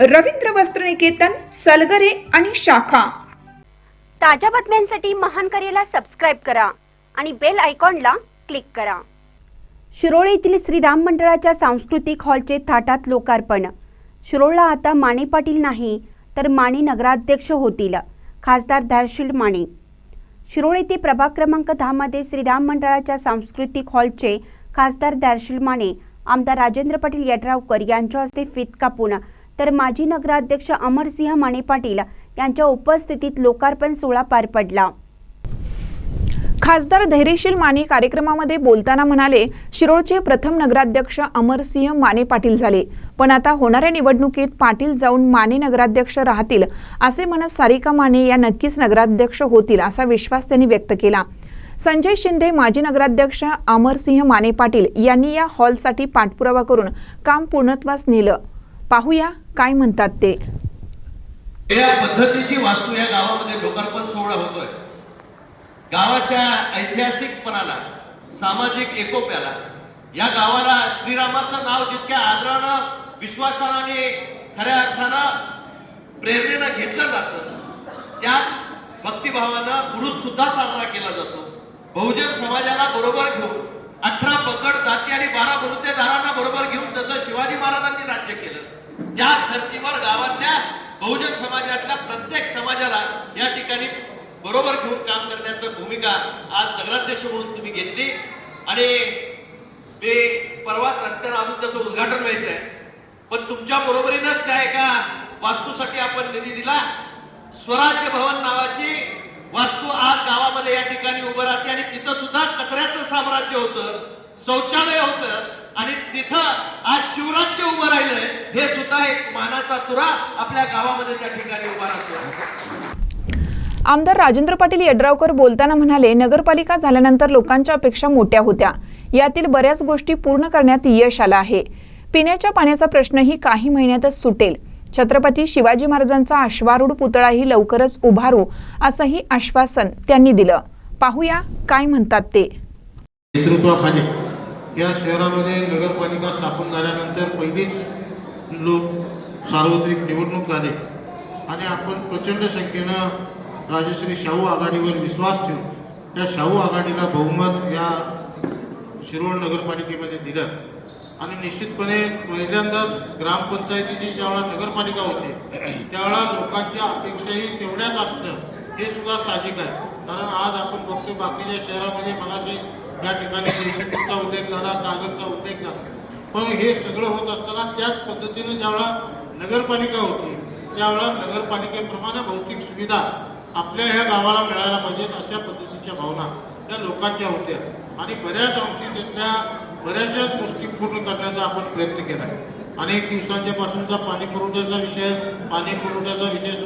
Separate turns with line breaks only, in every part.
रवींद्र वस्त्रनिकेतन सलगरे आणि शाखा.
ताज्या बातम्यांसाठी महान करेला सबस्क्राईब करा आणि बेल आयकॉनला क्लिक करा. शिरोळे येथील श्रीराम मंडळाच्या सांस्कृतिक हॉलचे थाटात लोकार्पण. शिरोळला आता माने पाटील नाही तर माने नगराध्यक्ष होतील खासदार धारशील माने. शिरोळ येथे प्रभाग क्रमांक दहामध्ये श्रीराम मंडळाच्या सांस्कृतिक हॉलचे खासदार दार्शिल माने. आमदार राजेंद्र पाटील यड्रावकर यांच्या हस्ते फित कापून तर माजी नगराध्यक्ष अमरसिंह माने पाटील यांच्या उपस्थितीत लोकार्पण सोहळा पार पडला.
खासदार धैर्यशील माने कार्यक्रमामध्ये बोलताना म्हणाले शिरोळचे प्रथम नगराध्यक्ष अमरसिंह माने पाटील झाले. पण आता होणाऱ्या निवडणुकीत पाटील जाऊन माने नगराध्यक्ष राहतील असे म्हणत सारिका माने या नक्कीच नगराध्यक्ष होतील असा विश्वास त्यांनी व्यक्त केला. संजय शिंदे माजी नगराध्यक्ष अमरसिंह माने पाटील यांनी या हॉलसाठी पाठपुरावा करून काम पूर्णत्वास नेलं. पाहूया काय म्हणतात ते.
या पद्धतीची वास्तू या गावामध्ये लोकार्पण सोहळा होतोय. गावाच्या ऐतिहासिकपणाला सामाजिक एकोप्याला या गावाला श्रीरामाचं नाव जितक्या आदरानं विश्वासानं आणि खऱ्या अर्थानं प्रेरणेनं घेतलं जातं त्याच भक्तिभावानं पुरुष सुद्धा साजरा केला जातो. बहुजन समाजाला बरोबर घेऊन अठरा पकड जाती आणि बारा बलुतेदारांना बरोबर घेऊन जसं शिवाजी महाराजांनी राज्य केलं. त्या धर्तीवर गावातल्या बहुजन समाजातल्या प्रत्येक समाजाला या ठिकाणी बरोबर घेऊन काम करण्याची भूमिका आज नगराध्यक्ष म्हणून तुम्ही घेतली. आणि ते परवा रस्त्याला अजून त्याचं उद्घाटन व्हायचं आहे पण तुमच्या बरोबरीनंच त्या एका वास्तूसाठी आपण निधी दिला. स्वराज्य भवन नावाची वास्तू आज गावामध्ये या ठिकाणी उभं राहते आणि तिथं सुद्धा कचऱ्याचं साम्राज्य होतं शौचालय होतं. आणि तिथं आज शिवराज्य उभं राहिलंय. हे सुद्धा एक मानाचा तुरा आपल्या गावामध्ये त्या ठिकाणी उभा राहतो.
आमदार राजेंद्र पाटील यड्रावकर बोलताना म्हणाले नगरपालिका झाल्यानंतर लोकांच्या अपेक्षा मोठ्या होत्या. यातील बऱ्याच गोष्टी पूर्ण करण्यात यश आलं आहे. पिण्याच्या पाण्याचा प्रश्नही काही महिन्यातच सुटेल. छत्रपती शिवाजी महाराजांचा अश्वारूढ पुतळाही लवकरच उभारू असंही आश्वासन त्यांनी दिलं. पाहूया काय म्हणतात ते.
या शहरामध्ये नगरपालिका स्थापन झाल्यानंतर पहिलीच लोक सार्वत्रिक निवडणूक झाली. आणि आपण प्रचंड संख्येनं राजश्री शाहू आघाडीवर विश्वास ठेवून त्या शाहू आघाडीला बहुमत या शिरोळ नगरपालिकेमध्ये दिलं. आणि निश्चितपणे पहिल्यांदाच ग्रामपंचायतीची ज्यावेळा नगरपालिका होती त्यावेळा लोकांच्या अपेक्षाही तेवढ्याच असणं हे सुद्धा साहजिक आहे. कारण आज आपण बघतो बाकीच्या शहरामध्ये मगाशी या ठिकाणी जयपूरचा उल्लेख झाला कागदचा उल्लेख झाला. पण हे सगळं होत असताना त्याच पद्धतीनं ज्यावेळा नगरपालिका होती त्यावेळा नगरपालिकेप्रमाणे भौतिक सुविधा आपल्या ह्या गावाला मिळायला पाहिजेत अशा पद्धतीच्या भावना त्या लोकांच्या होत्या. आणि बऱ्याच अंशी त्यातल्या बऱ्याचशाच गोष्टी पूर्ण करण्याचा आपण प्रयत्न केला. अनेक दिवसांच्या पासूनचा पाणी पुरवठ्याचा विषय पाणी पुरवठ्याचा विषय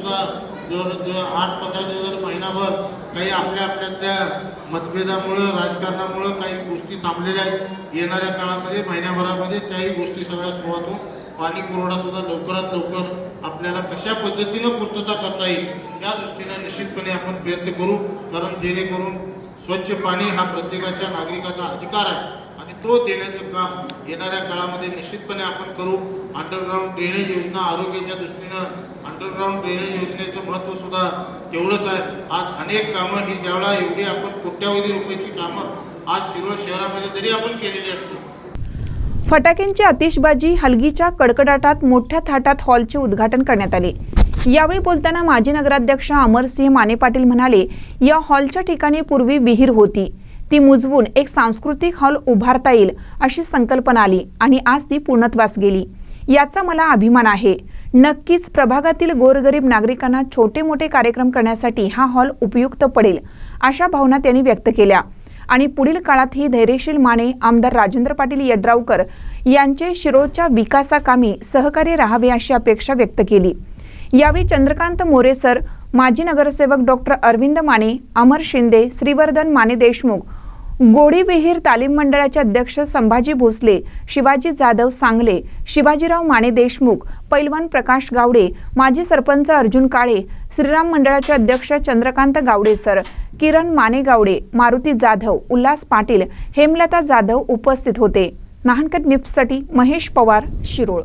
जर जर आठ पंधरा दिवस महिनाभर काही आपल्या आपल्या त्या मतभेदामुळं राजकारणामुळं काही गोष्टी थांबलेल्या आहेत येणाऱ्या काळामध्ये महिन्याभरामध्ये त्याही गोष्टी सगळ्या सुरुवात होऊन पाणी पुरवठासुद्धा लवकरात लवकर आपल्याला कशा पद्धतीनं पूर्तता करता येईल या दृष्टीनं निश्चितपणे आपण प्रयत्न करू कारण जेणेकरून स्वच्छ पाणी हा प्रत्येकाच्या नागरिकाचा अधिकार आहे आणि तो देण्याचं काम येणाऱ्या काळामध्ये निश्चितपणे आपण करू. अंडरग्राऊंड ड्रेनेज योजना आरोग्याच्या दृष्टीनं अंडरग्राऊंड ड्रेनेज योजनेचं महत्त्व सुद्धा तेवढंच आहे. आज अनेक कामं ही ज्यावेळा एवढी आपण कोट्यावधी रुपयाची कामं आज शिरोळ शहरामध्ये जरी आपण केलेली असतो
फटाक्यांची आतिषबाजी हलगीच्या कडकडाटात मोठ्या थाटात हॉलचे उद्घाटन करण्यात आले. यावेळी बोलताना माजी नगराध्यक्ष अमरसिंह माने पाटील म्हणाले या हॉलच्या ठिकाणी पूर्वी विहीर होती. ती मुजवून एक सांस्कृतिक हॉल उभारता येईल अशी संकल्पना आली आणि आज ती पूर्णत्वास गेली. याचा मला अभिमान आहे. नक्कीच प्रभागातील गोरगरीब नागरिकांना छोटे मोठे कार्यक्रम करण्यासाठी हा हॉल उपयुक्त पडेल अशा भावना त्यांनी व्यक्त केल्या. आणि पुढील काळातही धैर्यशील माने आमदार राजेंद्र पाटील यड्रावकर यांचे शिरोळच्या विकासाकामी सहकार्य राहावे अशी अपेक्षा व्यक्त केली. यावेळी चंद्रकांत मोरे सर माजी नगरसेवक डॉक्टर अरविंद माने अमर शिंदे श्रीवर्धन माने देशमुख गोडी विहीर तालीम मंडळाचे अध्यक्ष संभाजी भोसले शिवाजी जाधव सांगले शिवाजीराव माने देशमुख पैलवान प्रकाश गावडे माजी सरपंच अर्जुन काळे श्रीराम मंडळाचे अध्यक्ष चंद्रकांत गावडे सर किरण माने गावडे मारुती जाधव उल्हास पाटील हेमलता जाधव उपस्थित होते. नाहनकट न्यूजसाठी महेश पवार शिरोळ.